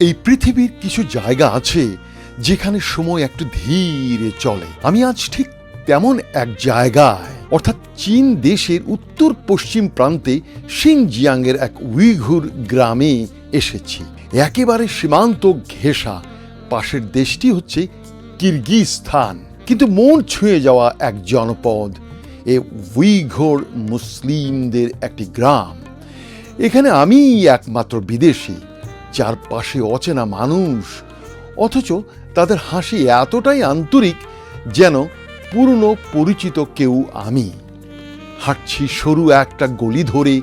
এই পৃথিবীর কিছু জায়গা আছে যেখানে সময় একটু ধীরে চলে। আমি আজ ঠিক তেমন এক জায়গায়, অর্থাৎ চীন দেশের উত্তর পশ্চিম প্রান্তে সিংজিয়াংয়ের এক উইঘুর গ্রামে এসেছি। একেবারে সীমান্ত ঘেঁষা। পাশের দেশটি হচ্ছে কিরগিস্তান কিন্তু মন ছুঁয়ে যাওয়া এক জনপদ, এ উইঘোর মুসলিমদের একটি গ্রাম। এখানে আমি একমাত্র বিদেশি। চারপাশে অচেনা মানুষ। অথচ তাদের হাসি এতটাই আন্তরিক যেন পুরনো পরিচিত কেউ আমি। হাঁটছি সরু একটা গলি ধরে,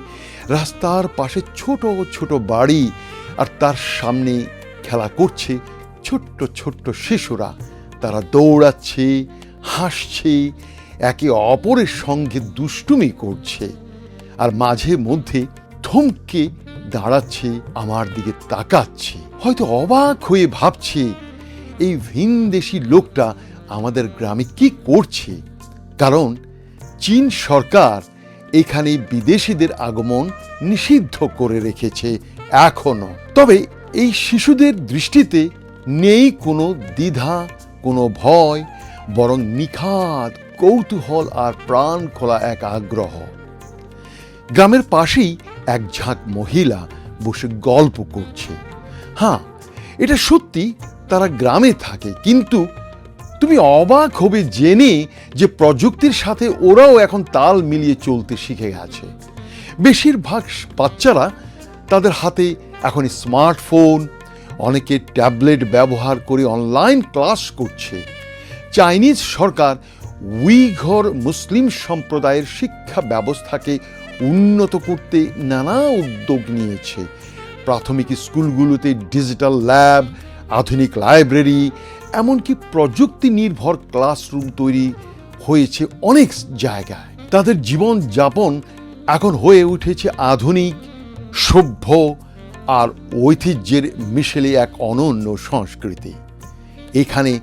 রাস্তার পাশে ছোট ছোট বাড়ি, আর তার সামনে খেলা করছে ছোট্ট ছোট্ট শিশুরা। তারা দৌড়াচ্ছে, হাসছে, একে অপরের সঙ্গে দুষ্টুমি করছে, আর মাঝে মধ্যে থমকে দাঁড়াচ্ছে, আমার দিকে তাকাচ্ছে। হয়তো অবাক হয়ে ভাবছে, এই ভিনদেশি লোকটা আমাদের গ্রামে কি করছে? কারণ চীন সরকার এখানে বিদেশিদের আগমন নিষিদ্ধ করে রেখেছে এখনও। তবে এই শিশুদের দৃষ্টিতে নেই কোনো দ্বিধা, কোনো ভয়, বরং নিখাত কৌতূহল আর প্রাণ খোলা এক আগ্রহ। গ্রামের পাশেই এক ঝাঁক মহিলা বসে গল্প করছে। হ্যাঁ এটা সত্যি তারা গ্রামে থাকে, কিন্তু তুমি অবাক হবে জেনে যে প্রযুক্তির সাথে ওরাও এখন তাল মিলিয়ে চলতে শিখে গেছে। বেশিরভাগ বাচ্চারা তাদের হাতে এখন স্মার্টফোন, অনেকে ট্যাবলেট ব্যবহার করে অনলাইন ক্লাস করছে। চাইনিজ সরকার উইঘর মুসলিম সম্প্রদায়ের শিক্ষা ব্যবস্থাকে উন্নত করতে নানা উদ্যোগ নিয়েছে। প্রাথমিক স্কুলগুলোতে ডিজিটাল ল্যাব, আধুনিক লাইব্রেরি, এমনকি প্রযুক্তি নির্ভর ক্লাসরুম তৈরি হয়েছে অনেক জায়গায়। তাদের জীবন যাপন এখন হয়ে উঠেছে আধুনিক, সভ্য আর ঐতিহ্যের মিশেলে এক অনন্য সংস্কৃতি। এখানে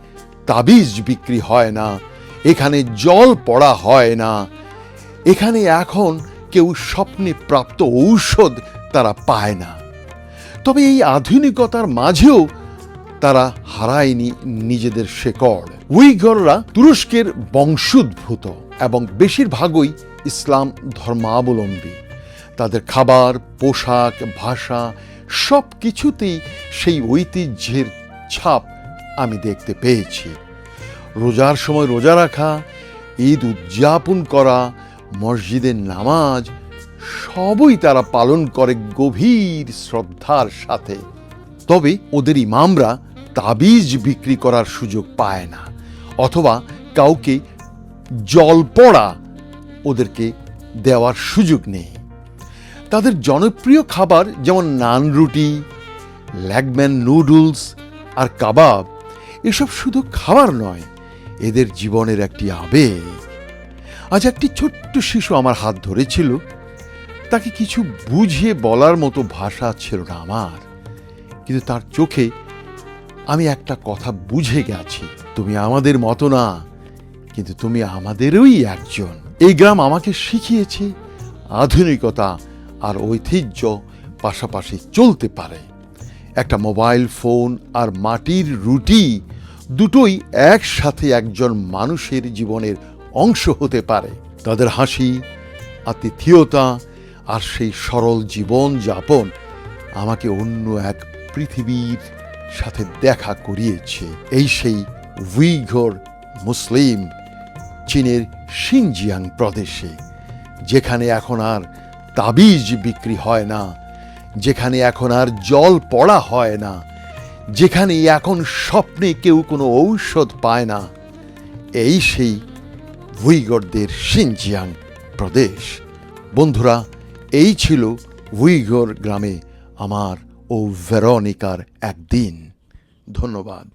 তাবিজ বিক্রি হয় না, এখানে জল পড়া হয় না, এখানে এখন কেউ স্বপ্নে প্রাপ্ত ঔষধ তারা পায় না। তবে এই আধুনিকতার মাঝেও তারা হারায়নি নিজেদের শেকড়। উইগররা তুরস্কের বংশোদ্ভূত এবং বেশিরভাগই ইসলাম ধর্মাবলম্বী। তাদের খাবার, পোশাক, ভাষা সব কিছুতেই সেই ঐতিহ্যের ছাপ আমি দেখতে পেয়েছি। রোজার সময় রোজা রাখা, ঈদ উদযাপন করা মসজিদের নামাজ সবই তারা পালন করে গভীর শ্রদ্ধার সাথে। তবে ওদের ইমামরা তাবিজ বিক্রি করার সুযোগ পায় না, অথবা কাউকে জল পড়া ওদেরকে দেওয়ার সুযোগ নেই। তাদের জনপ্রিয় খাবার যেমন নান রুটি ল্যাগম্যান নুডলস আর কাবাব, এসব শুধু খাবার নয়, এদের জীবনের একটি আবেগ। আজ একটি ছোট্ট শিশু আমার হাত ধরেছিল। তাকে কিছু বুঝিয়ে বলার মতো ভাষা ছিল না আমার। কিন্তু তার চোখে আমি একটা কথা বুঝে গেছি। তুমি আমাদের মতো না, কিন্তু তুমি আমাদেরই একজন। এই গ্রাম আমাকে শিখিয়েছে আধুনিকতা আর ঐতিহ্য পাশাপাশি চলতে পারে। একটা মোবাইল ফোন আর মাটির রুটি দুটোই একসাথে একজন মানুষের জীবনের অংশ হতে পারে। তাদের হাসি, আতিথেয়তা আর সেই সরল জীবন যাপন আমাকে অন্য এক পৃথিবীর সাথে দেখা করিয়েছে। এই সেই উইঘর মুসলিম চীনের সিনজিয়াং প্রদেশে, যেখানে এখন আর তাবিজ বিক্রি হয় না, যেখানে এখন আর জল পড়া হয় না, যেখানে এখন স্বপ্নে কেউ কোনো ঔষধ পায় না। এই সেই উইগরদের সিনজিয়াং প্রদেশ। বন্ধুরা এই ছিল উইগর গ্রামে আমার ও ভেরনিকার একদিন। ধন্যবাদ।